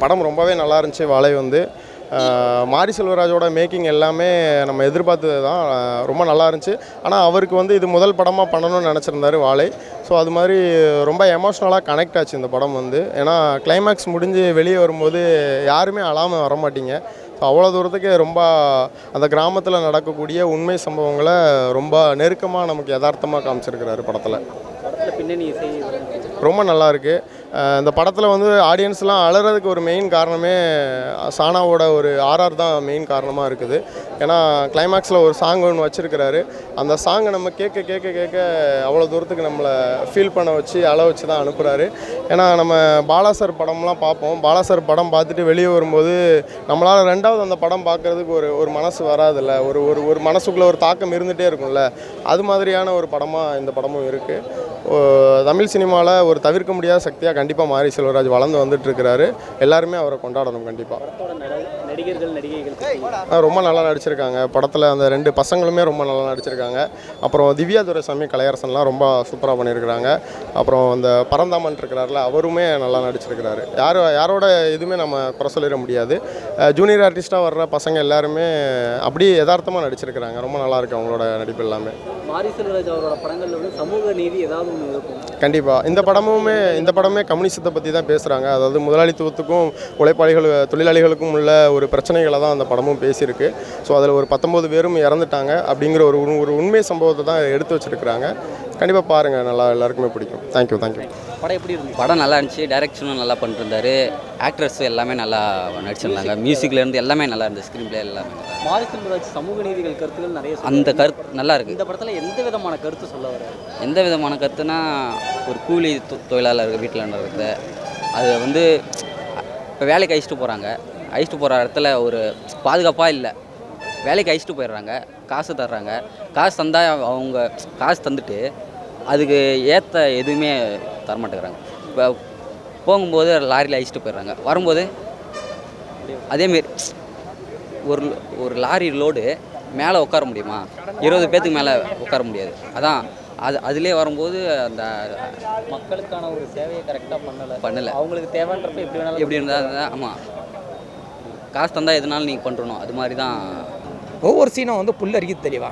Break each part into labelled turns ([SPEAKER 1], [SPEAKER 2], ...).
[SPEAKER 1] படம் ரொம்பவே நல்லா இருந்துச்சு வாழை வந்து. மாரி செல்வராஜோட மேக்கிங் எல்லாமே நம்ம எதிர்பார்த்தது தான் ரொம்ப நல்லா இருந்துச்சு. ஆனால் அவருக்கு வந்து இது முதல் படமாக பண்ணணும்னு நினச்சிருந்தாரு வாழை ஸோ அது மாதிரி ரொம்ப எமோஷ்னலாக கனெக்ட் ஆச்சு இந்த படம் வந்து. ஏன்னா கிளைமேக்ஸ் முடிஞ்சு வெளியே வரும்போது யாருமே அழாமல் வர மாட்டீங்க. ஸோ அவ்வளோ தூரத்துக்கு ரொம்ப அந்த கிராமத்தில் நடக்கக்கூடிய உண்மை சம்பவங்களை ரொம்ப நெருக்கமாக நமக்கு யதார்த்தமாக காமிச்சிருக்கிறாரு படத்தில். ரொம்ப நல்லா இருக்கு. அஹ் இந்த படத்தில் வந்து ஆடியன்ஸ்லாம் அலறதுக்கு ஒரு மெயின் காரணமே சானாவோட ஒரு ஆர்ஆர் தான் மெயின் காரணமாக இருக்குது. ஏன்னா கிளைமேக்ஸில் ஒரு சாங் ஒன்று வச்சுருக்கிறாரு. அந்த சாங்கை நம்ம கேட்க கேட்க கேட்க அவ்வளோ தூரத்துக்கு நம்மளை ஃபீல் பண்ண வச்சு அழ வச்சு தான் அனுப்புகிறாரு ஏன்னா நம்ம பாலாசர் படம்லாம் பார்ப்போம். பாலாசர் படம் பார்த்துட்டு வெளியே வரும்போது நம்மளால் ரெண்டாவது அந்த படம் பார்க்குறதுக்கு ஒரு ஒரு மனசு வராதுல்ல. ஒரு ஒரு ஒரு மனசுக்குள்ளே ஒரு தாக்கம் இருந்துகிட்டே இருக்கும்ல. அது மாதிரியான ஒரு படமாக இந்த படமும் இருக்குது தமிழ் சினிமாவில் ஒரு தவிர்க்க முடியாத சக்தியாக கண்டிப்பாக மாரி செல்வராஜ் வளர்ந்து வந்துட்டுருக்கிறாரு எல்லாருமே அவரை கொண்டாடணும் கண்டிப்பாக
[SPEAKER 2] நடிகர்கள் நடிகைகள்
[SPEAKER 1] ரொம்ப நல்லா நடிச்சிருக்காங்க. படத்தில் அந்த ரெண்டு பசங்களுமே ரொம்ப நல்லா நடிச்சிருக்காங்க. அப்புறம் திவ்யா துரைசாமி கலையரசன்லாம் ரொம்ப சூப்பராக பண்ணியிருக்கிறாங்க. அப்புறம் அந்த பரந்தாமன் இருக்கிறார்ல அவருமே நல்லா நடிச்சிருக்கிறாரு. யார் யாரோட இதுவுமே நம்ம குறை சொல்லிட முடியாது. ஜூனியர் ஆர்டிஸ்ட்டாக வர்ற பசங்க எல்லாருமே அப்படியே யதார்த்தமாக நடிச்சிருக்கிறாங்க. ரொம்ப நல்லா இருக்கு அவங்களோட நடிப்பு எல்லாமே.
[SPEAKER 2] மாரி செல்வராஜ் அவரோட படங்கள்ல வந்து சமூக நீதி ஏதாவது ஒன்று இருக்கும்.
[SPEAKER 1] கண்டிப்பாக இந்த படமுமே இந்த படமே கம்யூனிசத்தை பற்றி தான் பேசுகிறாங்க அதாவது முதலாளித்துவத்துக்கும் உழைப்பாளிகள் தொழிலாளிகளுக்கும் உள்ள ஒரு பிரச்சனைகளை தான் அந்த படமும் பேசியிருக்கு. ஸோ அதில் ஒரு பத்தொம்போது பேரும் இறந்துட்டாங்க அப்படிங்கிற ஒரு ஒரு உண்மை சம்பவத்தை தான் எடுத்து வச்சிருக்கிறாங்க. கண்டிப்பாக பாருங்கள் நல்லா எல்லாருக்குமே பிடிக்கும். தேங்க்யூ தேங்க்யூ
[SPEAKER 2] படம் எப்படி இருந்துச்சு?
[SPEAKER 3] படம் நல்லா இருந்துச்சு. டைரக்ஷனும் நல்லா பண்ணிருந்தாரு. ஆக்ட்ரஸ் எல்லாமே நல்லா நடிச்சிருந்தாங்க. மியூசிக்லேருந்து எல்லாமே நல்லா இருந்துச்சு ஸ்க்ரீன் பிளே எல்லாமே.
[SPEAKER 2] மாரி செல்வராஜ் சமூக நீதிகள் கருத்துக்கள் நிறைய.
[SPEAKER 3] அந்த கருத்து நல்லா இருக்கு.
[SPEAKER 2] இந்த படத்துல எந்த விதமான கருத்து சொல்ல வர
[SPEAKER 3] எந்த விதமான கருத்துனா ஒரு கூலி தொ- தொழிலாளர் வீட்டில் நடக்குது அது வந்து இப்போ வேலைக்கு அழிச்சிட்டு போகிறாங்க அழிச்சிட்டு போகிற இடத்துல ஒரு பாதுகாப்பாக இல்லை. வேலைக்கு அழிச்சிட்டு போயிடுறாங்க. காசு தர்றாங்க. காசு தந்தா அவங்க காசு தந்துட்டு அதுக்கு ஏற்ற எதுவுமே தரமாட்டேங்கிறாங்க இப்போ போகும்போது லாரியில் அழிச்சிட்டு போயிடுறாங்க. வரும்போது அதேமாரி ஒரு ஒரு லாரி லோடு மேலே உட்கார முடியுமா? இருபது பேத்துக்கு மேலே உட்கார முடியாது. அதான். அது அதிலே வரும்போது அந்த
[SPEAKER 2] மக்களுக்கான ஒரு சேவையை கரெக்டாக பண்ணல.
[SPEAKER 3] பண்ணல.
[SPEAKER 2] அவங்களுக்கு தேவைன்றப்ப எப்படி வேணாலும்
[SPEAKER 3] எப்படி இருந்தால் ஆமாம் காசு தந்தால் எதுனாலும் நீங்கள் பண்ணுறணும் அது மாதிரி தான்
[SPEAKER 4] ஒவ்வொரு சீனும் வந்து புல்லரிக்குது தெளிவா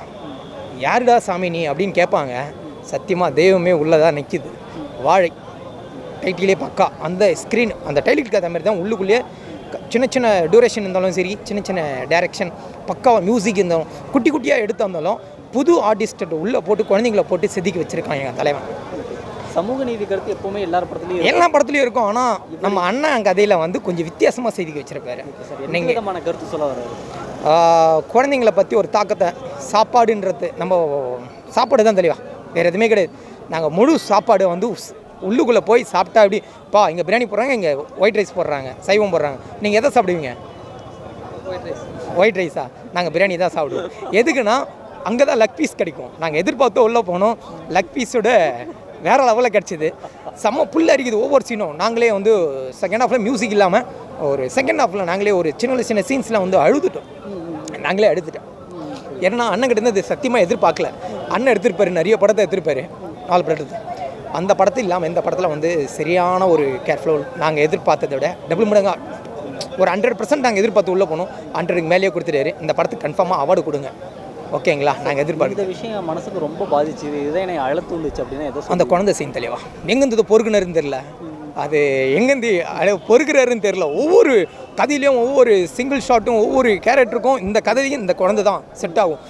[SPEAKER 4] யாருடா சாமி நீ? அப்படின்னு கேட்பாங்க. சத்தியமாக தெய்வமே உள்ளதாக நிற்கிது வாழை. டைட்டிலே பக்கா. அந்த ஸ்க்ரீன் அந்த டைட்டிலுக்கு ஏற்ற மாதிரி தான் உள்ளுக்குள்ளேயே சின்ன சின்ன டூரேஷன் இருந்தாலும் சரி சின்ன சின்ன டைரக்ஷன் பக்காவாக மியூசிக் இருந்தாலும் குட்டி குட்டியாக எடுத்து வந்தாலும் புது ஆர்டிஸ்ட்டு உள்ளே போட்டு குழந்தைங்கள போட்டு செதுக்கி வச்சுருக்கான் எங்கள் தலைவன்.
[SPEAKER 2] சமூக நீதி கருத்து எப்பவுமே எல்லார் படத்துலயும்
[SPEAKER 4] எல்லா படத்துலையும் இருக்கும். ஆனால் நம்ம அண்ணன் கதையில் வந்து கொஞ்சம் வித்தியாசமாக செதுக்கி வச்சுருப்பாரு. நீங்கள்
[SPEAKER 2] விதமான கருத்து சொல்ல
[SPEAKER 4] ஆஹ் குழந்தைங்கள பற்றி ஒரு தாக்கத்தை சாப்பாடுன்றது நம்ம சாப்பாடு தான் தெளிவா. வேறு எதுவுமே கிடையாது. நாங்கள் முழு சாப்பாடு வந்து உள்ளுக்குள்ளே போய் சாப்பிட்டா அப்படி பா இங்கே பிரியாணி போடுறாங்க இங்கே ஒயிட் ரைஸ் போடுறாங்க சைவம் போடுறாங்க. நீங்கள் எதை சாப்பிடுவீங்க? ஒயிட் ரைஸா நாங்கள் பிரியாணி தான் சாப்பிடுவோம். எதுக்குன்னா அங்கே தான் லக் பீஸ் கிடைக்கும். நாங்கள் எதிர்பார்த்து உள்ளே போனோம். லக் பீஸோட வேறு லெவலில் கிடச்சிது. செம்ம புல் அரிக்குது ஒவ்வொரு சீனும் நாங்களே வந்து செகண்ட் ஹாஃபில் மியூசிக் இல்லாமல் ஒரு செகண்ட் ஹாஃபில் நாங்களே ஒரு சின்ன சின்ன சீன்ஸ்லாம் வந்து அழுதுட்டோம். நாங்களே அழுதுட்டோம். ஏன்னா அண்ணன் கிட்ட இருந்து சத்தியமாக எதிர்பார்க்கல. அண்ணன் எடுத்திருப்பாரு நிறைய படத்தை எடுத்திருப்பாரு. நாலு படத்தை அந்த படத்தில் இல்லாமல் இந்த படத்தில் வந்து சரியான ஒரு கேர்ஃபுல் நாங்கள் எதிர்பார்த்ததை விட டபுள் மடங்கா ஒரு ஹண்ட்ரட் பர்சன்ட் நாங்கள் எதிர்பார்த்து உள்ளே போனோம். ஹண்ட்ரடுக்கு மேலேயே கொடுத்துட்டாரு. இந்த படத்துக்கு கன்ஃபார்மாக அவார்டு கொடுங்க. ஓகேங்களா? நாங்கள்
[SPEAKER 2] இந்த
[SPEAKER 4] எதிர்பார்க்குறது
[SPEAKER 2] விஷயம் மனசுக்கு ரொம்ப பாதிச்சுது இதுதான் என்னை அழுத்துண்டுச்சு அப்படின்னா எதோ
[SPEAKER 4] அந்த குழந்தை சீன் தெளிவா? எங்கேருந்து பொறுக்குனருன்னு தெரில அது எங்கேருந்து அழ பொறுக்கிறாருன்னு தெரில ஒவ்வொரு கதையிலையும் ஒவ்வொரு சிங்கிள் ஷாட்டும் ஒவ்வொரு கேரக்டருக்கும் இந்த கதையும் இந்த குழந்தை தான் செட் ஆகும்.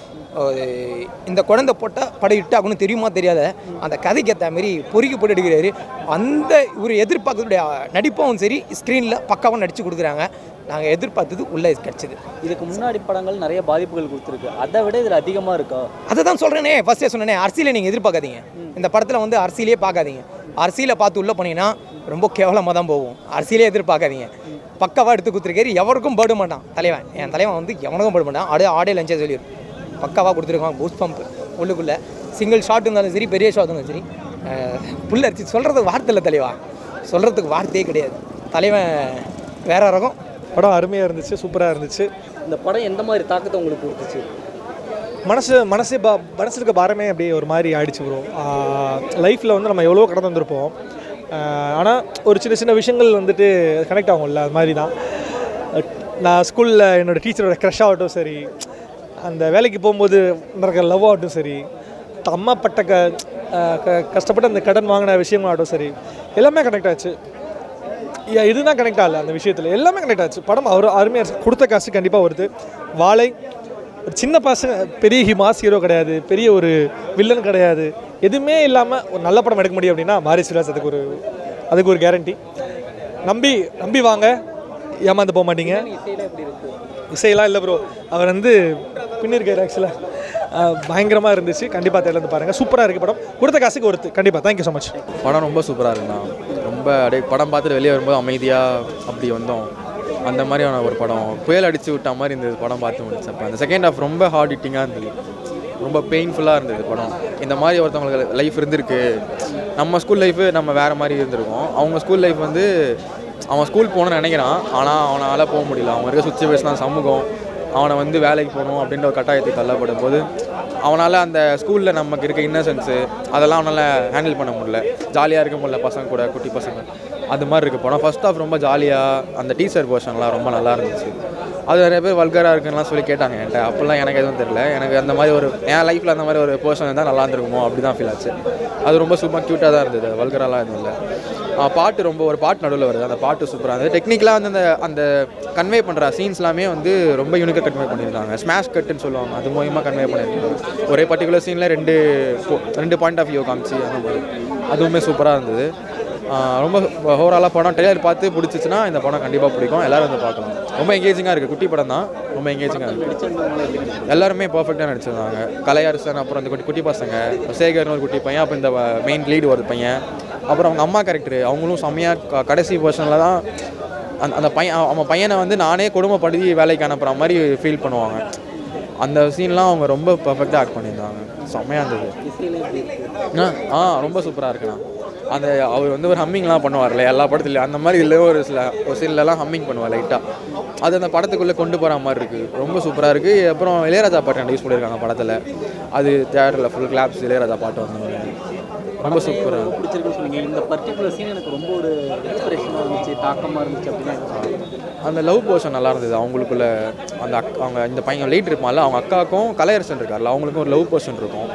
[SPEAKER 4] இந்த குழந்தை போட்டால் படம் ஹிட் ஆகும்னு தெரியுமா தெரியாத? அந்த கதைக்கு ஏற்ற மாதிரி பொறுக்கி போட்டு எடுக்கிறாரு. அந்த ஒரு எதிர்பார்க்கக்கூடிய நடிப்பும் சரி ஸ்க்ரீனில் பக்காவாக நடித்து கொடுக்குறாங்க. நாங்கள் எதிர்பார்த்தது உள்ளே கிடச்சிது.
[SPEAKER 2] இதுக்கு முன்னாடி படங்கள் நிறைய பாதிப்புகள் கொடுத்துருக்கு. அதை விட இதில் அதிகமாக இருக்கா?
[SPEAKER 4] அதை தான் சொல்கிறேனே ஃபஸ்ட்டே சொன்னேனே அரசியலை நீங்கள் எதிர்பார்க்காதீங்க. இந்த படத்தில் வந்து அரசியலே பார்க்காதீங்க. அரசியலை பார்த்து உள்ளே போனீங்கன்னா ரொம்ப கேவலமாக தான் போகும். அரசியலே எதிர்பார்க்காதீங்க. பக்காவாக எடுத்து கொடுத்துருக்காரு எவருக்கும் பட மாட்டான். தலைவன். என் தலைவன் வந்து எவனுக்கும் பட மாட்டான். ஆடே ஆடே லஞ்சே சொல்லிடும் பக்காவாக கொடுத்துருக்கான் பூஸ்ட் பம்ப் உள்ளுக்குள்ளே. சிங்கிள் ஷாட் இருந்தாலும் சரி பெரிய ஷாட் இருந்தாலும் சரி. அஹ், புல் அரிச்சு சொல்கிறதுக்கு வார்த்தை இல்லை தலைவா. சொல்கிறதுக்கு வார்த்தையே கிடையாது. தலைவன் வேற ரகம்.
[SPEAKER 5] படம் அருமையாக இருந்துச்சு சூப்பராக இருந்துச்சு.
[SPEAKER 2] இந்த படம் எந்த மாதிரி தாக்கத்தை உங்களுக்கு கொடுத்துச்சு?
[SPEAKER 5] மனசு மனசே பா மனசு இருக்க பாரமே அப்படியே ஒரு மாதிரி ஆயிடுச்சு ப்ரோ லைஃப்பில் வந்து நம்ம எவ்வளோ கடந்து வந்திருப்போம். ஆனால் ஒரு சின்ன சின்ன விஷயங்கள் வந்துட்டு கனெக்ட் ஆகும்ல அது மாதிரி தான். நான் ஸ்கூலில் என்னோடய டீச்சரோட க்ரஷ் ஆகட்டும் சரி அந்த வேலைக்கு போகும்போது நடக்கிற லவ் ஆகட்டும் சரி அம்மா பட்ட க கஷ்டப்பட்டு அந்த கடன் வாங்கின விஷயமாகட்டும் சரி எல்லாமே கனெக்ட் ஆச்சு. யா, இதுதான் கனெக்ட் ஆகல அந்த விஷயத்தில். எல்லாமே கனெக்ட் ஆச்சு. படம் அவர் அருமையாக இருக்கு. கொடுத்த காசு கண்டிப்பாக வருது. வாழை சின்ன பசங்க பெரிய ஹிமாஸ் ஹீரோ கிடையாது. பெரிய ஒரு வில்லன் கிடையாது. எதுவுமே இல்லாமல் ஒரு நல்ல படம் எடுக்க முடியும் அப்படின்னா மாரி சிவாஸ் அதுக்கு ஒரு அதுக்கு ஒரு கேரண்டி நம்பி நம்பி வாங்க. ஏமாந்து போக மாட்டீங்க. இசையெல்லாம் இல்லை ப்ரோ அவர் வந்து பின்னிருக்காரு ஆக்சுவலாக பயங்கரமாக இருந்துச்சு. கண்டிப்பாக தேர்ந்து பாருங்கள் சூப்பராக இருக்குது படம். கொடுத்த காசுக்கு ஒருத்து கண்டிப்பாக தேங்க்யூ ஸோ மச்
[SPEAKER 6] படம் ரொம்ப சூப்பராக இருக்குண்ணா. ரொம்ப அப்படியே படம் பார்த்துட்டு வெளியே வரும்போது அமைதியாக அப்படி வந்தோம். அந்த மாதிரியான ஒரு படம். புயல் அடித்து விட்ட மாதிரி இருந்தது படம் பார்த்து முடிச்சப்போ. அந்த செகண்ட் ஹாஃப் ரொம்ப ஹார்ட் ஹிட்டிங்காக இருந்தது. ரொம்ப பெயின்ஃபுல்லாக இருந்தது படம். இந்த மாதிரி ஒருத்தவங்களுக்கு லைஃப் இருந்திருக்கு. நம்ம ஸ்கூல் லைஃபு நம்ம வேறு மாதிரி இருந்திருக்கோம். அவங்க ஸ்கூல் லைஃப் வந்து அவன் ஸ்கூல் போகணும்னு நினைக்கிறான். ஆனால் அவனால் போக முடியல. அவங்க இருக்க சுச்சுவேஷன் சமூகம். அவனை வந்து வேலைக்கு போகணும் அப்படின்ற ஒரு கட்டாயத்துக்கு தள்ளப்படும் போது அவனால் அந்த ஸ்கூலில் நமக்கு இருக்க இன்னசென்ஸு அதெல்லாம் அவனால் ஹேண்டில் பண்ண முடியல. ஜாலியாக இருக்க முடியல பசங்க கூட குட்டி பசங்க. அது மாதிரி இருக்குது போனால் ஃபஸ்ட் ஆஃப் ரொம்ப ஜாலியாக அந்த டீச்சர் போர்ஷன்லாம் ரொம்ப நல்லா இருந்துச்சு. அது நிறைய பேர் வல்கராக இருக்குன்னுலாம் சொல்லி கேட்டாங்க என்கிட்ட. அப்போல்லாம் எனக்கு எதுவும் தெரியல. எனக்கு அந்த மாதிரி ஒரு என் லைஃப்பில் அந்த மாதிரி ஒரு போர்ஷன் இருந்தால் நல்லா இருந்திருக்குமோ அப்படி தான் ஃபீல் ஆச்சு. அது ரொம்ப சூப்பர் க்யூட்டாக தான் இருந்தது. வல்கராலாம் எதுவும் இல்லை. பாட்டு ரொம்ப ஒரு பாட்டு நடுவில் வருது. அந்த பாட்டு சூப்பராக இருந்தது. டெக்னிக்கலாக வந்து அந்த அந்த கன்வே பண்ணுற சீன்ஸ் எல்லாமே வந்து ரொம்ப யூனிக்காக கன்வே பண்ணியிருந்தாங்க. ஸ்மாஷ் கட்டுன்னு சொல்லுவாங்க. அது மூலியமாக கன்வே பண்ணியிருக்காங்க ஒரே பர்டிகுலர் சீனில் ரெண்டு ரெண்டு பாயிண்ட் ஆஃப் வியூ காமிச்சு அந்த மாதிரி. அதுவுமே சூப்பராக இருந்தது. ரொம்ப ஓவராலாக படம் ட்ரெய்லர் பார்த்து பிடிச்சிச்சுன்னா இந்த படம் கண்டிப்பாக பிடிக்கும். எல்லாரும் வந்து பார்க்கலாம். ரொம்ப எங்கேஜிங்காக இருக்குது குட்டி படம் தான். ரொம்ப எங்கேஜிங்காக இருக்குது எல்லாருமே பர்ஃபெக்டாக நடிச்சிருந்தாங்க. கலையரசன் அப்புறம் இந்த குட்டி குட்டி பசங்க சேகர்னு ஒரு குட்டி பையன் அப்போ இந்த மெயின் லீடு ஒரு பையன். அப்புறம் அவங்க அம்மா கேரக்டர் அவங்களும் செம்மையாக கடைசி பர்சனில் தான் அந்த அந்த பையன் அவன் பையனை வந்து நானே கொடுமைப்படுத்தி வேலைக்கு அனுப்புகிற மாதிரி ஃபீல் பண்ணுவாங்க. அந்த சீன்லாம் அவங்க ரொம்ப பர்ஃபெக்டாக ஆக்ட் பண்ணியிருந்தாங்க. செம்மையாக இருந்தது. ஆ ஆ ரொம்ப சூப்பராக இருக்குண்ணா. அந்த அவர் வந்து ஒரு ஹம்மிங்லாம் பண்ணுவார்ல எல்லா படத்துலையும். அந்த மாதிரி இதில் ஒரு சில ஒரு சீன்லலாம் ஹம்மிங் பண்ணுவார் லைட்டாக அது அந்த படத்துக்குள்ளே கொண்டு போகிற மாதிரி இருக்குது ரொம்ப சூப்பராக இருக்குது அப்புறம் இளையராஜா பாட்டு யூஸ் பண்ணியிருக்காங்க படத்தில். அது தேட்டரில் ஃபுல் கிளாப்ஸ் இளையராஜா பாட்டு வந்தாங்க ரொம்ப சூப்பராக
[SPEAKER 2] ரொம்ப பிடிச்சிருக்குன்னு சொன்னீங்க. இந்த பர்டிகுலர் சீன் எனக்கு ரொம்ப ஒரு இன்ஸ்பிரேஷனாக இருந்துச்சு தாக்கமாக இருந்துச்சு அப்படின்னு.
[SPEAKER 6] அந்த லவ் போர்ஷன் நல்லா இருந்தது. அவங்களுக்குள்ள அந்த அக் அவங்க இந்த பையன் லேட் இருப்பான்ல அவங்க அக்காவுக்கும் கலையரசன் இருக்கார்ல அவங்களுக்கும் ஒரு லவ் போர்ஷன் இருக்கும்.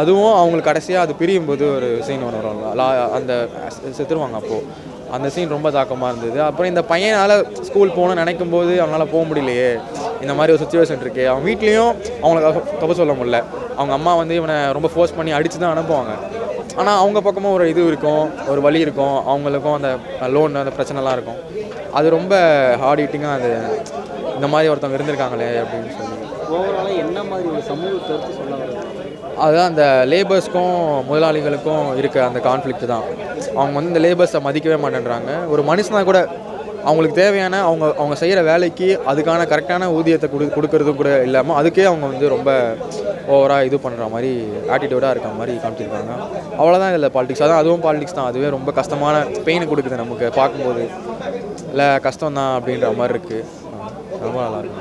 [SPEAKER 6] அதுவும் அவங்களுக்கு கடைசியாக அது பிரியும் போது ஒரு சீன் ஒன்று வரும்ல. லா அந்த செத்துருவாங்க அப்போது அந்த சீன் ரொம்ப தாக்கமாக இருந்தது. அப்புறம் இந்த பையனால் ஸ்கூல் போகணும்னு நினைக்கும் போது அவனால் போக முடியலையே. இந்த மாதிரி ஒரு சுச்சுவேஷன் இருக்கே. அவன் வீட்லேயும் அவங்கள தப்பு சொல்ல முடியல. அவங்க அம்மா வந்து இவனை ரொம்ப ஃபோர்ஸ் பண்ணி அடித்து தான் அனுப்புவாங்க. ஆனால் அவங்க பக்கமும் ஒரு இது இருக்கும் ஒரு வழி இருக்கும். அவங்களுக்கும் அந்த லோன் அந்த பிரச்சனைலாம் இருக்கும். அது ரொம்ப ஹார்ட் ஹீட்டிங்காக அது இந்த மாதிரி ஒருத்தவங்க இருந்திருக்காங்களே அப்படின்னு சொல்லி.
[SPEAKER 2] ஓவராலாக என்ன மாதிரி ஒரு சமூக கருத்து சொல்ல
[SPEAKER 6] அதுதான் அந்த லேபர்ஸ்க்கும் முதலாளிகளுக்கும் இருக்க அந்த கான்ஃப்ளிக்ட் தான். அவங்க வந்து இந்த லேபர்ஸை மதிக்கவே மாட்டேன்றாங்க. ஒரு மனுஷனா கூட அவங்களுக்கு தேவையான அவங்க அவங்க செய்கிற வேலைக்கு அதுக்கான கரெக்டான ஊதியத்தை கொடு கொடுக்கறதும் கூட இல்லாமல் அதுக்கே அவங்க வந்து ரொம்ப ஓவராக இது பண்ணுற மாதிரி ஆட்டிடியூடாக இருக்கிற மாதிரி காமிச்சிருக்காங்க. அவ்வளோதான் இதில் பாலிடிக்ஸ் அதான் அதுவும் பாலிடிக்ஸ் தான். அதுவே ரொம்ப கஷ்டமான பெயின் கொடுக்குது நமக்கு. பார்க்கும்போது. இல்லை கஷ்டம் தான் அப்படின்ற மாதிரி இருக்குது ரொம்ப நல்லாயிருக்கும்